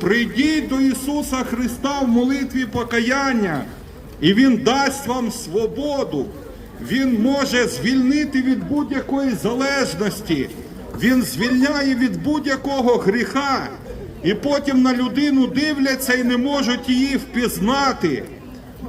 Прийдіть до Ісуса Христа в молитві покаяння, і Він дасть вам свободу. Він може звільнити від будь-якої залежності. Він звільняє від будь-якого гріха. І потім на людину дивляться і не можуть її впізнати.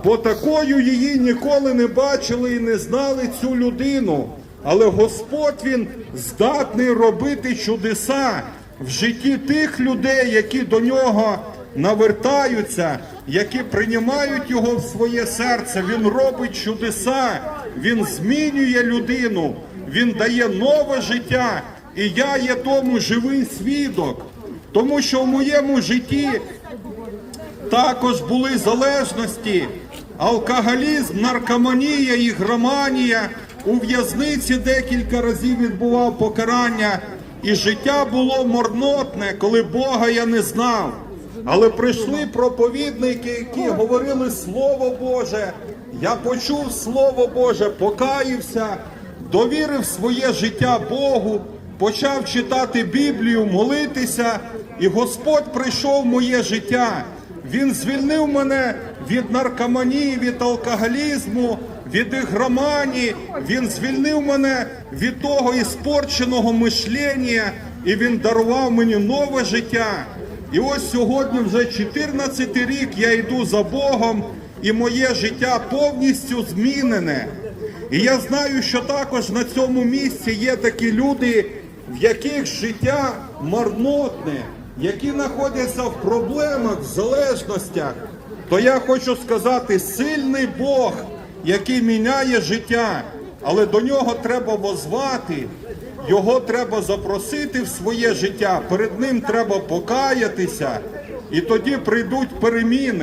Бо такою її ніколи не бачили і не знали цю людину. Але Господь Він здатний робити чудеса в житті тих людей, які до нього навертаються, які приймають його в своє серце. Він робить чудеса, він змінює людину, він дає нове життя. І я є тому живий свідок, тому що в моєму житті також були залежності, алкоголізм, наркоманія, ігроманія. У в'язниці декілька разів відбував покарання, і життя було морнотне, коли Бога я не знав. Але прийшли проповідники, які говорили Слово Боже. Я почув Слово Боже, покаявся, довірив своє життя Богу, почав читати Біблію, молитися, і Господь прийшов в моє життя. Він звільнив мене від наркоманії, від алкоголізму, від ігроманії. Він звільнив мене від того іспорченого мишлення, і він дарував мені нове життя. І ось сьогодні вже 14 рік я йду за Богом, і моє життя повністю змінене. І я знаю, що також на цьому місці є такі люди, в яких життя марнотне, які знаходяться в проблемах, в залежностях. То я хочу сказати, сильний Бог, який міняє життя, але до нього треба возвати, його треба запросити в своє життя, перед ним треба покаятися, і тоді прийдуть переміни.